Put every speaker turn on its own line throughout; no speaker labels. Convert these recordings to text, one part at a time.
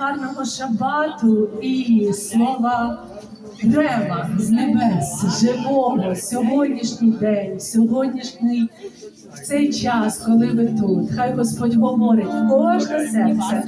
гарного шабату і слова Рева з небес, живого, сьогоднішній день, сьогоднішній в цей час, коли ви тут. Хай Господь говорить в кожне серце.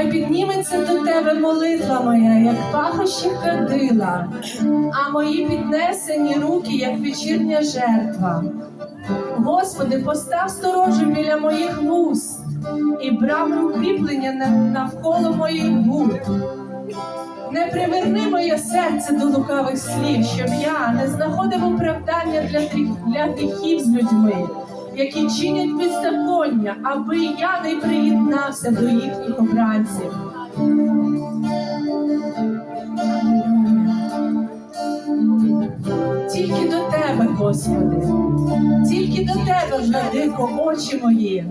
Нехай підніметься до тебе молитва моя, як пахощі кадила, а мої піднесені руки, як вечірня жертва. Господи, постав сторожу біля моїх вуст і брами укріплення навколо моїх губ. Не приверни моє серце до лукавих слів, щоб я не знаходив оправдання для гріхів з людьми, які чинять беззаконня, аби я не приєднався до їхніх обранців. Тільки до тебе, Господи, тільки до тебе, владико, очі мої,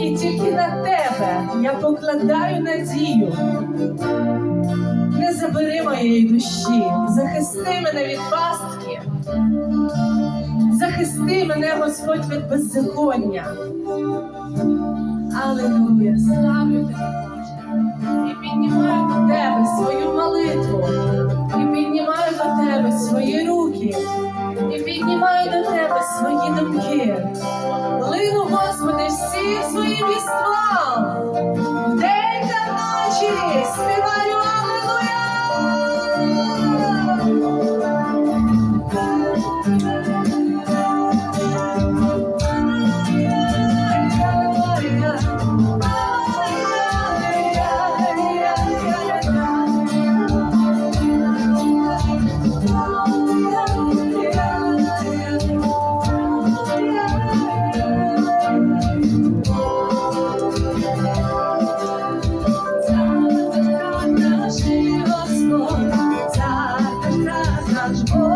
і тільки на тебе я покладаю надію. Не забери моєї душі, захисти мене від пастки, захисти мене, Господь, від беззаконня. Аллилуйя, славлю тебе, Боже, і піднімаю до тебе свою молитву, і піднімаю до тебе свої руки, і піднімаю до тебе свої думки. Лину, Господи, всі свої віства, вдень та вночі співаю Oh.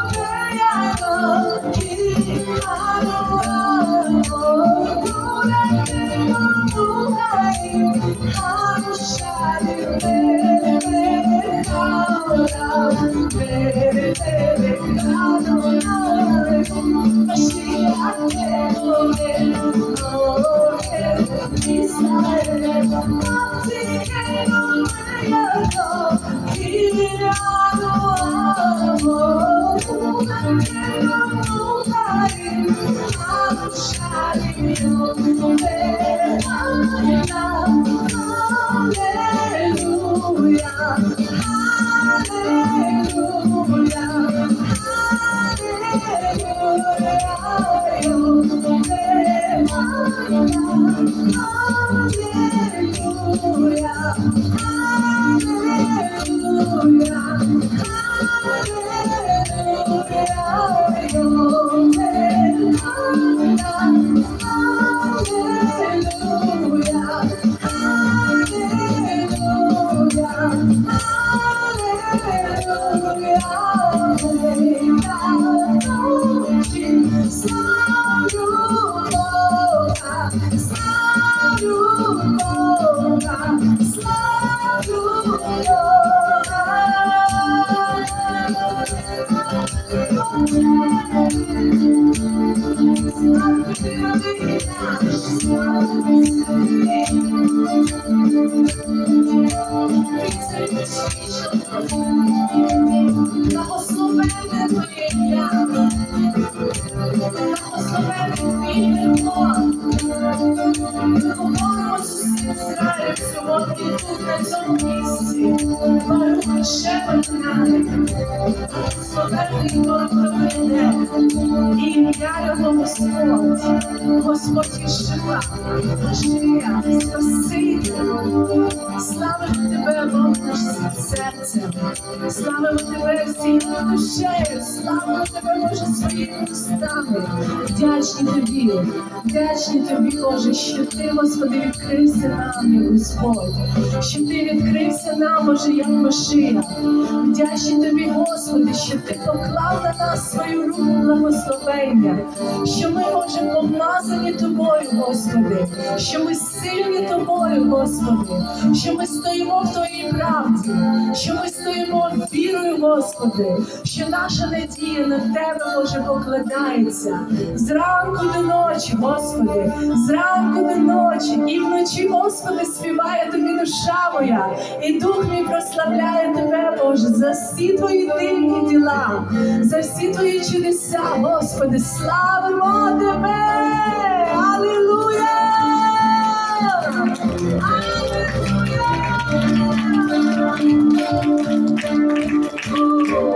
Oh, oh, oh, oh, говоримо з Сьогодні тут, на цьому місці. Барух Шева знає. Благословенний Бог прийде. І ім'я його Господь. Господь Ішива. Машия, Спаситель. Славимо тебе, Бог наш серцем. Славимо тебе всією душею. Славимо тебе, Боже, своїми устами. Вдячні тобі, вдячні тобі, Боже, що ти, Господи, відкрився нам, Господь, що ти відкрився нам, Боже, як Машия. Вдячні тобі, Господи, що ти поклав на нас свою руку благословення, що ми, Боже, помазані тобою, Господи, що ми сильні тобою, Господи, що ми стоїмо в твоїй правді, що ми стоїмо вірою, Господи, що наша надія на тебе, Боже, покладається зранку до ночі, Господи, зранку до ночі, і вночі, Господи, співає тобі душа моя, і дух мій прославляє тебе, Боже, за всі твої дивні діла, за всі твої чудеса, Господи, славимо тебе! Алілуя! Слава,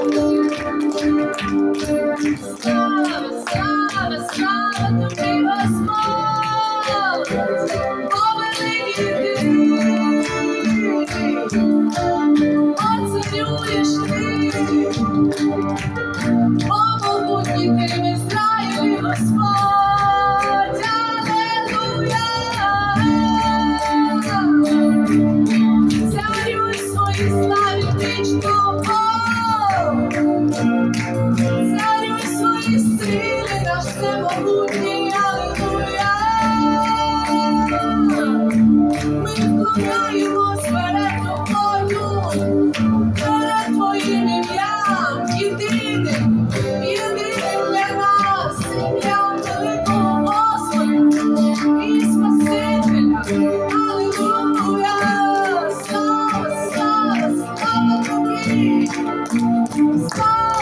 祝福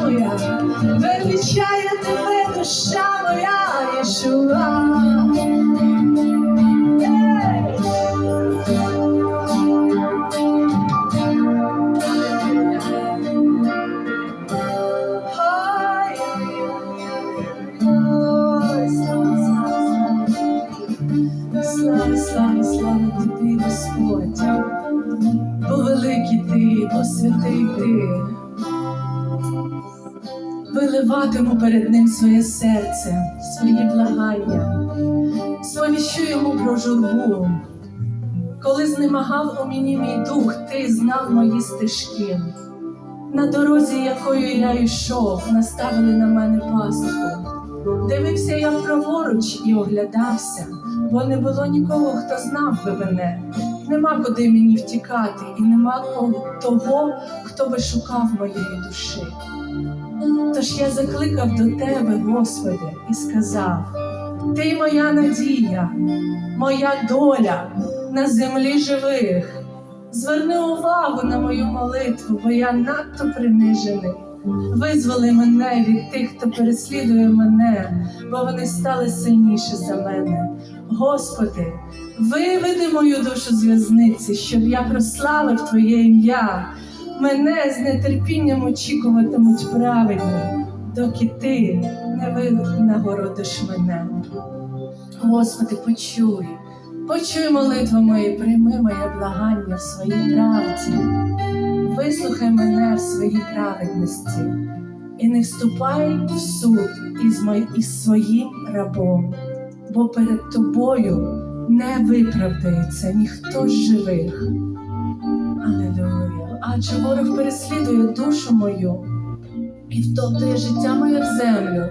моя, величає тебе, душа моя, Єшуа. Слава, слава, слава тобі, Господь, бо великий ти, бо святий ти. Виливатиму перед ним своє серце, свої благання, сповіщу йому про журбу. Коли знемагав у мені мій дух, ти знав мої стежки. На дорозі, якою я йшов, наставили на мене пастку. Дивився я праворуч і оглядався, бо не було нікого, хто знав би мене. Нема куди мені втікати, і нема того, хто би шукав моєї душі. Тож я закликав до тебе, Господи, і сказав: Ти моя надія, моя доля на землі живих. Зверни увагу на мою молитву, бо я надто принижений. Визволи мене від тих, хто переслідує мене, бо вони стали сильніші за мене. Господи, виведи мою душу з в'язниці, щоб я прославив Твоє ім'я. Мене з нетерпінням очікуватимуть праведні, доки ти не винагородиш мене. Господи, почуй, почуй молитву мої, прийми моє благання в своїй правді, вислухай мене в своїй праведності і не вступай в суд із, мой, із своїм рабом, бо перед тобою не виправдається ніхто з живих. Алілуя. Адже ворог переслідує душу мою і втоптує життя моє в землю,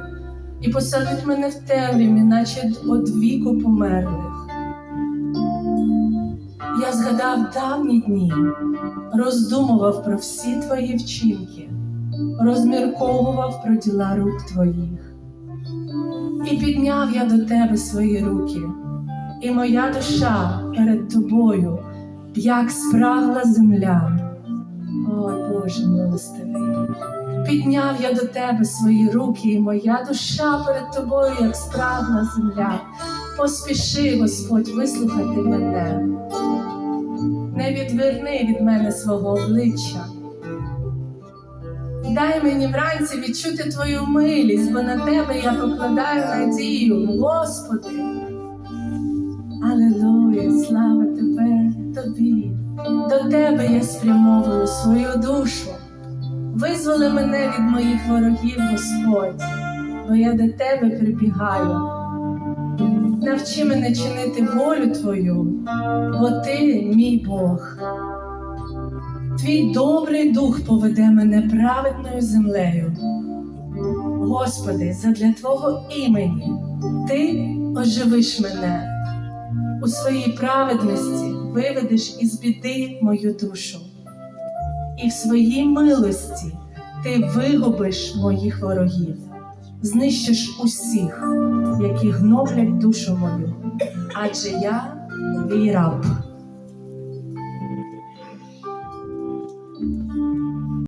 і посадить мене в темряві, наче од віку померлих. Я згадав давні дні, роздумував про всі твої вчинки, розмірковував про діла рук твоїх. І підняв я до тебе свої руки, і моя душа перед тобою, як спрагла земля. Ой, Боже милостивий. Підняв я до тебе свої руки, і моя душа перед тобою, як спрагла земля. Поспіши, Господь, вислухати мене. Не відверни від мене свого обличчя. Дай мені вранці відчути твою милість, бо на тебе я покладаю надію, Господи. Алілуя, слава тебе, тобі. До тебе я спрямовую свою душу. Визволи мене від моїх ворогів, Господь, бо я до тебе прибігаю. Навчи мене чинити волю Твою, бо ти мій Бог. Твій добрий дух поведе мене праведною землею. Господи, задля Твого імені Ти оживиш мене. У своїй праведності виведеш із біди мою душу, і в своїй милості ти вигубиш моїх ворогів, знищиш усіх, які гноблять душу мою, адже я твій раб.